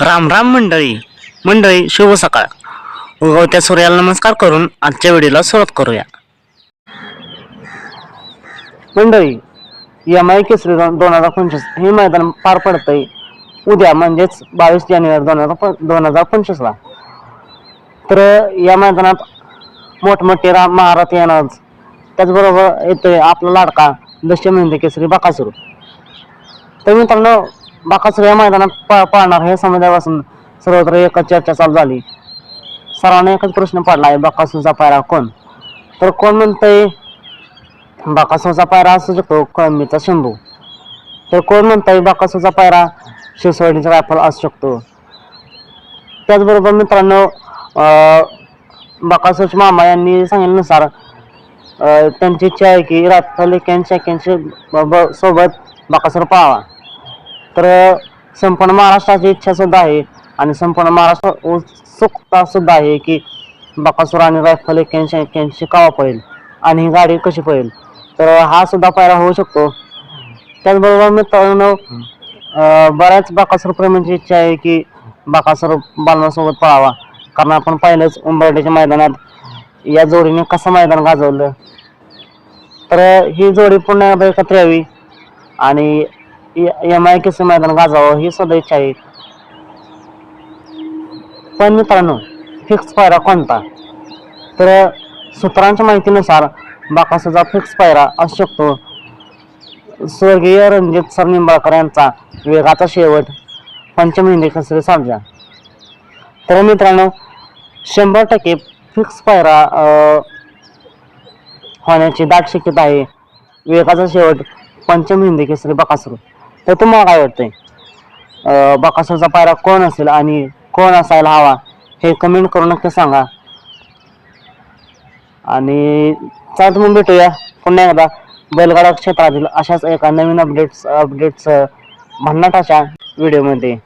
राम राम मंडळी. मंडळी शुभ सकाळ. उगवत्या सूर्याला नमस्कार करून आजच्या व्हिडिओला सुरुवात करूया. मंडळी एम आय केसरी दोन हजार पंचवीस हे मैदान पार पडतंय. उद्या म्हणजेच बावीस जानेवारी दोन हजार प दोन हजार पंचवीसला. तर या मैदानात मोठमोठे राम महाराथ येणार त्याचबरोबर येतोय आपला लाडका दशमेंद्र केसरी बकासूर. तर मित्रांनो बाकासूर या मैदानात पा पाळणार हे समजापासून सर्वत्र एकच चर्चा चालू झाली. सर्वांना एकच प्रश्न पडला आहे बाकासूरचा पायरा कोण? तर कोण म्हणतंय बाकासूरचा पायरा असू शकतो कळंबीचा शंभू तर कोण म्हणतंय बाकासूरचा पायरा शिवसवाडीचा रायफल असू शकतो? त्याचबरोबर मित्रांनो अं, बाकासूरचे मामा यांनी सांगितल्यानुसार त्यांची इच्छा आहे की रायफल एक्क्याऐंशी एक्क्याऐंशी ब- सोबत बाकासूर पाळावा. तर संपूर्ण महाराष्ट्राची इच्छा सुद्धा आहे आणि संपूर्ण महाराष्ट्र उत्सुकता सुद्धा आहे की बकासूर आणि रायफल एक्क्याऐंशी एक्क्याऐंशी कावा पळेल आणि ही गाडी कशी पळेल. तर हा सुद्धा पायरा होऊ शकतो. त्याचबरोबर मित्रांनो बऱ्याच बकासूर प्रेमींची इच्छा आहे की बकासूर बालनासोबत पळावा. कारण आपण पाहिलंच उंबरड्याच्या मैदानात या जोडीने कसं मैदान गाजवलं. तर ही जोडी पुन्हा एकत्र यावी आणि एम आय केस मैदान गाजावं ही सुद्धा इच्छा आहे पण मित्रांनो फिक्स पायरा कोणता तर सूत्रांच्या माहितीनुसार बाकासूचा फिक्स पायरा असू शकतो स्वर्गीय रणजित सर निंबाळकर यांचा वेगाचा शेवट पंचमहिंदी कसरी सारजा तर मित्रांनो शंभर टक्के फिक्स पायरा होण्याची दाट शक्यता आहे वेगाचा शेवट पंचमहिंदी केसरी बकासूर तर तुम्हाला काय वाटतंय? अं, बकासूरचा पायरा कोण असेल आणि कोण असायला हवा हे कमेंट करून नक्की सांगा. आणि चालत मग भेटूया. पुन्हा एकदा बैलगाडा क्षेत्रातील अशाच एका नवीन अपडेट्स अपडेट्स भन्नाटाच्या व्हिडिओमध्ये